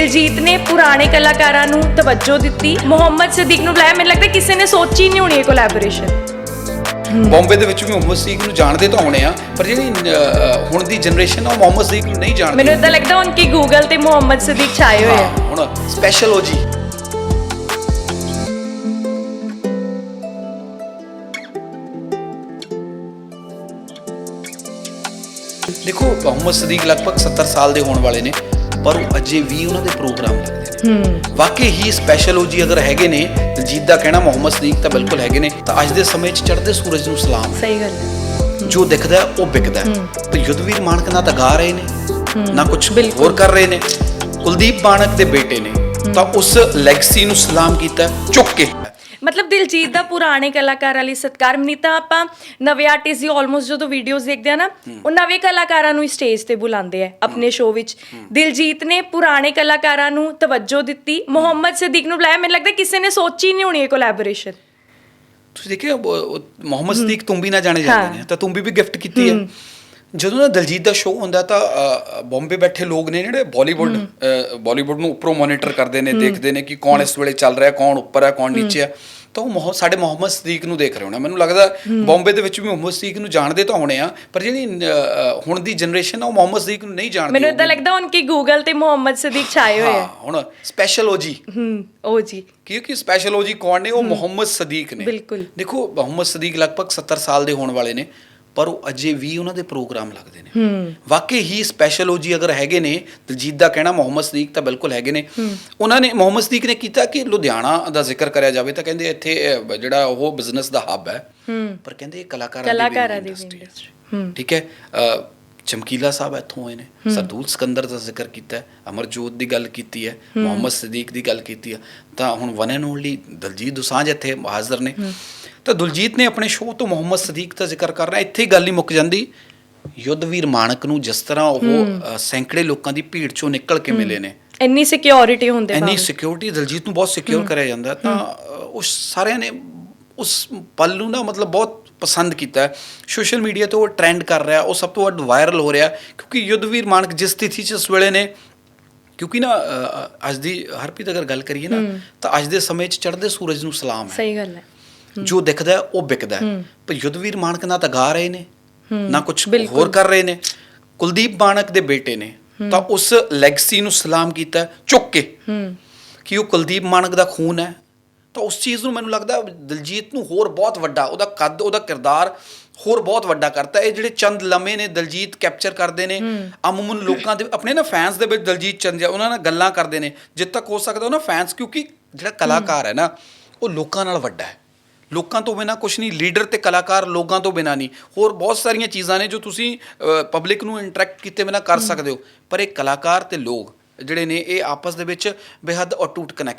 ਦਿਲਜੀਤ ਨੇ ਪੁਰਾਣੇ ਕਲਾਕਾਰਾਂ ਨੂੰ ਤਵੱਜੋ ਦਿੱਤੀ। ਮੁਹੰਮਦ ਸਦੀਕ ਨੂੰ ਬੁਲਾਇਆ। ਮੈਨੂੰ ਲੱਗਦਾ ਕਿਸੇ ਨੇ ਸੋਚੀ ਨਹੀਂ ਹੋਣੀ ਇਹ ਕੋਲੈਬੋਰੇਸ਼ਨ ਬੰਬੇ ਦੇ ਵਿੱਚ ਵੀ ਮੁਹੰਮਦ ਸਦੀਕ ਨੂੰ ਜਾਣਦੇ ਤਾਂ ਹੋਣੇ ਆ ਪਰ ਜਿਹੜੀ ਹੁਣ ਦੀ ਜਨਰੇਸ਼ਨ ਆ ਉਹ ਮੁਹੰਮਦ ਸਦੀਕ ਨੂੰ ਨਹੀਂ ਜਾਣਦੀ। ਮੈਨੂੰ ਇਦਾਂ ਲੱਗਦਾ ਹੁਣ ਕਿ ਗੂਗਲ ਤੇ ਮੁਹੰਮਦ ਸਦੀਕ ਛਾਏ ਹੋਏ ਆ। ਹਾਂ, ਹੁਣ ਸਪੈਸ਼ਲ ਹੋ ਜੀ। ਦੇਖੋ ਮੁਹੰਮਦ ਸਦੀਕ ਲਗਭਗ 70 ਸਾਲ ਦੇ ਹੋਣ ਵਾਲੇ ਨੇ। ਪਰ ਉਹ ਅਜੇ ਵੀ ਉਹਨਾਂ ਦੇ ਪ੍ਰੋਗਰਾਮ ਨੇ। ਹੂੰ। ਵਾਕਈ ਹੀ ਸਪੈਸ਼ਲ ਹੋ ਜੀ ਅਗਰ ਹੈਗੇ ਨੇ ਦਿਲਜੀਤ ਦਾ ਕਹਿਣਾ ਮੁਹੰਮਦ ਸਦੀਕ ਤਾਂ ਬਿਲਕੁਲ ਹੈਗੇ ਨੇ ਤਾਂ ਅੱਜ ਦੇ ਸਮੇਂ 'ਚ ਚੜ੍ਹਦੇ ਸੂਰਜ ਨੂੰ ਸਲਾਮ। ਸਹੀ ਗੱਲ ਜੋ ਦਿਖਦਾ ਉਹ ਵਿਕਦਾ। ਤੇ ਯੁੱਧਵੀਰ ਮਾਨਕ ਨਾ ਤਾਂ ਗਾ ਰਹੇ ਨੇ ਨਾ ਕੁਝ। ਹੋਰ ਕਰ ਰਹੇ ਨੇ। ਕੁਲਦੀਪ ਮਾਨਕ ਦੇ ਬੇਟੇ ਨੇ। ਤਾਂ ਉਸ ਲੈਗਸੀ ਨੂੰ ਸਲਾਮ ਕੀਤਾ ਚੁੱਕ ਕੇ। ਮਤਲਬ ਦਿਲਜੀਤ ਦਾ ਪੁਰਾਣੇ ਕਲਾਕਾਰਾਂ ਲਈ ਸਤਿਕਾਰ ਨਹੀਂ ਤਾਂ ਆਪਾਂ ਨਵੇਂ ਆਰਟਿਸਟ ਦੀ ਆਲਮੋਸਟ ਜਦੋਂ ਵੀਡੀਓਜ਼ ਦੇਖਦੇ ਆ ਨਾ ਉਹ ਨਵੇਂ ਕਲਾਕਾਰਾਂ ਨੂੰ ਸਟੇਜ ਤੇ ਬੁਲਾਉਂਦੇ ਆ ਆਪਣੇ ਸ਼ੋਅ ਵਿੱਚ। ਦਿਲਜੀਤ ਨੇ ਪੁਰਾਣੇ ਕਲਾਕਾਰਾਂ ਨੂੰ ਤਵੱਜੋ ਦਿੱਤੀ ਮੁਹੰਮਦ ਸਦੀਕ ਨੂੰ ਬੁਲਾਇਆ। ਮੈਨੂੰ ਲੱਗਦਾ ਕਿਸੇ ਨੇ ਸੋਚੀ ਨਹੀਂ ਹੋਣੀ ਇਹ ਕੋਲੈਬੋਰੇਸ਼ਨ ਤੁਸੀਂ ਉਹ ਮੁਹੰਮਦ ਸਦੀਕ ਤੁੰਬੀ ਨਾ ਜਾਣੇ ਜਾਂਦੇ। ਨੇ ਤਾਂ ਤੁੰਬੀ ਵੀ ਗਿਫਟ ਕੀਤੀ ਹੈ। ਜਦੋਂ ਨਾ ਦਲਜੀਤ ਦਾ ਸ਼ੋਅ ਹੁੰਦਾ ਤਾਂ ਬੰਬੇ ਬੈਠੇ ਲੋਕ ਨੇ ਜਿਹੜੇ ਬਾਲੀਵੁੱਡ ਬਾਲੀਵੁੱਡ ਨੂੰ ਉੱਪਰੋਂ ਮੋਨੀਟਰ ਕਰਦੇ ਨੇ ਦੇਖਦੇ ਨੇ ਕਿ ਕੌਣ ਇਸ ਵੇਲੇ ਚੱਲ ਰਿਹਾ ਕੌਣ ਉੱਪਰ ਹੈ ਕੌਣ ਨੀਚੇ ਹੈ। ਤਾਂ ਉਹ ਸਾਡੇ ਮੁਹੰਮਦ ਸਦੀਕ ਨੂੰ ਦੇਖ ਰਹੇ ਹੋਣਾ ਮੈਨੂੰ ਲੱਗਦਾ ਬੰਬੇ ਦੇ ਵਿੱਚ ਵੀ ਮੁਹੰਮਦ ਸਦੀਕ ਨੂੰ ਜਾਣਦੇ ਤਾਂ ਹੋਣੇ ਆ ਪਰ ਜਿਹੜੀ ਹੁਣ ਦੀ ਜਨਰੇਸ਼ਨ ਆ ਉਹ ਮੁਹੰਮਦ ਸਦੀਕ ਨੂੰ ਨਹੀਂ ਜਾਣਦੀ ਮੈਨੂੰ ਇਦਾਂ ਲੱਗਦਾ ਹੁਣ ਕਿ ਗੂਗਲ ਤੇ ਮੁਹੰਮਦ ਸਦੀਕ ਛਾਏ ਹੋਏ ਆ। ਹੁਣ ਸਪੈਸ਼ਲ ਹੋ ਜੀ ਹੂੰ ਉਹ ਜੀ ਕਿਉਂਕਿ ਸਪੈਸ਼ਲ ਹੋ ਜੀ ਕੌਣ ਨੇ? ਉਹ ਮੁਹੰਮਦ ਸਦੀਕ ਨੇ। ਬਿਲਕੁਲ। ਦੇਖੋ ਮੁਹੰਮਦ ਸਦੀਕ ਲਗਭਗ 70 ਸਾਲ ਦੇ ਹੋਣ ਵਾਲੇ ਨੇ। ਪਰ ਉਹ ਅਜੇ ਵੀ ਉਹਨਾਂ ਦੇ ਪ੍ਰੋਗਰਾਮ ਲੱਗਦੇ ਨੇ। ਵਾਕਈ ਹੀ ਸਪੈਸ਼ਲ ਹੋ ਜੀ ਅਗਰ ਹੈਗੇ ਨੇ ਦਿਲਜੀਤ ਦਾ ਕਹਿਣਾ ਮੁਹੰਮਦ ਸਦੀਕ ਤਾਂ ਬਿਲਕੁਲ ਹੈਗੇ ਨੇ। ਉਹਨਾਂ ਨੇ ਮੁਹੰਮਦ ਸਦੀਕ ਨੇ ਕੀਤਾ ਕਿ ਲੁਧਿਆਣਾ ਦਾ ਜ਼ਿਕਰ ਕਰਿਆ ਜਾਵੇ ਤਾਂ ਕਹਿੰਦੇ ਇੱਥੇ ਜਿਹੜਾ ਉਹ ਬਿਜ਼ਨਸ ਦਾ ਹੱਬ ਹੈ। ਪਰ ਕਹਿੰਦੇ ਇਹ ਕਲਾਕਾਰਾਂ ਦੀ। ਹੂੰ। ਠੀਕ ਹੈ? ਚਮਕੀਲਾ ਸਾਹਿਬ ਇੱਥੋਂ ਹੋਏ ਨੇ। ਸਰਦੂਲ ਸਿਕੰਦਰ ਦਾ ਜ਼ਿਕਰ ਕੀਤਾ ਅਮਰਜੋਤ ਦੀ ਗੱਲ ਕੀਤੀ ਹੈ। ਮੁਹੰਮਦ ਸਦੀਕ ਦੀ ਗੱਲ ਕੀਤੀ ਹੈ। ਤਾਂ ਹੁਣ one and only Diljit Dosanjh ਇੱਥੇ ਹਾਜ਼ਰ ਨੇ। ਤਾਂ ਦਲਜੀਤ ਨੇ ਆਪਣੇ ਸ਼ੋਅ ਤੋਂ ਮੁਹੰਮਦ ਸਦੀਕ ਦਾ ਜ਼ਿਕਰ ਕਰਨਾ ਇੱਥੇ ਹੀ ਗੱਲ ਹੀ ਮੁੱਕ ਜਾਂਦੀ। ਯੁੱਧਵੀਰ ਮਾਨਕ ਨੂੰ ਜਿਸ ਤਰ੍ਹਾਂ ਉਹ ਸੈਂਕੜੇ ਲੋਕਾਂ ਦੀ ਭੀੜ ਚੋਂ ਨਿਕਲ ਕੇ ਮਿਲੇ ਨੇ। ਇੰਨੀ ਸਿਕਿਉਰਿਟੀ ਹੁੰਦੇ ਇੰਨੀ ਬਾਵਜੂਦ। ਸਿਕਿਉਰਿਟੀ ਦਲਜੀਤ ਨੂੰ ਬਹੁਤ ਸਿਕਿਉਰ ਕਰਿਆ ਜਾਂਦਾ। ਤਾਂ ਉਸ ਸਾਰਿਆਂ ਨੇ ਉਸ ਪਲ ਨੂੰ ਨਾ ਮਤਲਬ ਬਹੁਤ ਪਸੰਦ ਕੀਤਾ। ਸੋਸ਼ਲ ਮੀਡੀਆ ਤੇ ਉਹ ਟ੍ਰੈਂਡ ਕਰ ਰਿਹਾ ਉਹ ਸਭ ਤੋਂ ਵੱਧ ਵਾਇਰਲ ਹੋ ਰਿਹਾ। ਕਿਉਂਕਿ ਯੁੱਧਵੀਰ ਮਾਨਕ ਜਿਸ ਸਥਿਤੀ 'ਚ ਇਸ ਵੇਲੇ ਨੇ ਕਿਉਂਕਿ ਨਾ ਅੱਜ ਦੀ ਹਰਪ੍ਰੀਤ ਅਗਰ ਗੱਲ ਕਰੀਏ ਨਾ ਤਾਂ ਅੱਜ ਦੇ ਸਮੇਂ 'ਚ ਚੜ੍ਹਦੇ ਸੂਰਜ ਨੂੰ ਸਲਾਮ ਹੈ। ਸਹੀ ਗੱਲ ਹੈ। ਜੋ ਦਿਖਦਾ ਉਹ ਵਿਕਦਾ। ਪਰ ਯੁੱਧਵੀਰ ਮਾਨਕ ਨਾ ਤਾਂ ਗਾ ਰਹੇ ਨੇ ਨਾ ਕੁਝ। ਹੋਰ ਕਰ ਰਹੇ ਨੇ। ਕੁਲਦੀਪ ਮਾਨਕ ਦੇ ਬੇਟੇ ਨੇ। ਤਾਂ ਉਸ ਲੈਗਸੀ ਨੂੰ ਸਲਾਮ ਕੀਤਾ ਚੁੱਕ ਕੇ। ਕਿ ਉਹ ਕੁਲਦੀਪ ਮਾਨਕ ਦਾ ਖੂਨ ਹੈ। ਤਾਂ ਉਸ ਚੀਜ਼ ਨੂੰ ਮੈਨੂੰ ਲੱਗਦਾ ਦਿਲਜੀਤ ਨੂੰ ਹੋਰ ਬਹੁਤ ਵੱਡਾ ਉਹਦਾ ਕੱਦ ਉਹਦਾ ਕਿਰਦਾਰ ਹੋਰ ਬਹੁਤ ਵੱਡਾ ਕਰਤਾ। ਇਹ ਜਿਹੜੇ ਚੰਦ ਲਮੇ ਨੇ ਦਿਲਜੀਤ ਕੈਪਚਰ ਕਰਦੇ ਨੇ। ਅਮੂਮਨ ਲੋਕਾਂ ਦੇ ਆਪਣੇ ਨਾ ਫੈਨਸ ਦੇ ਵਿੱਚ ਦਿਲਜੀਤ ਚੰਦ ਉਹਨਾਂ ਨਾਲ ਗੱਲਾਂ ਕਰਦੇ ਨੇ। ਜਿੱਦ ਤੱਕ ਹੋ ਸਕਦਾ ਉਹਨਾਂ ਫੈਨਸ ਕਿਉਂਕਿ ਜਿਹੜਾ ਕਲਾਕਾਰ ਹੈ ਨਾ ਉਹ ਲੋਕਾਂ ਨਾਲ ਵੱਡਾ ਹੈ। ਲੋਕਾਂ ਤੋਂ ਬਿਨਾ ਕੁਝ ਨਹੀਂ ਲੀਡਰ ਤੇ ਕਲਾਕਾਰ ਲੋਕਾਂ ਤੋਂ ਬਿਨਾ ਨਹੀਂ। ਹੋਰ ਬਹੁਤ ਸਾਰੀਆਂ ਚੀਜ਼ਾਂ ਨੇ ਜੋ ਤੁਸੀਂ ਪਬਲਿਕ ਨੂੰ ਇੰਟਰੈਕਟ ਕੀਤੇ ਬਿਨਾ ਕਰ ਸਕਦੇ ਹੋ। ਪਰ ਇਹ ਕਲਾਕਾਰ ਤੇ ਲੋਕ ਜਿਹੜੇ ਨੇ ਇਹ ਆਪਸ ਦੇ ਵਿੱਚ ਬੇਹੱਦ ਅਟੁੱਟ ਕਨੈਕਸ਼ਨ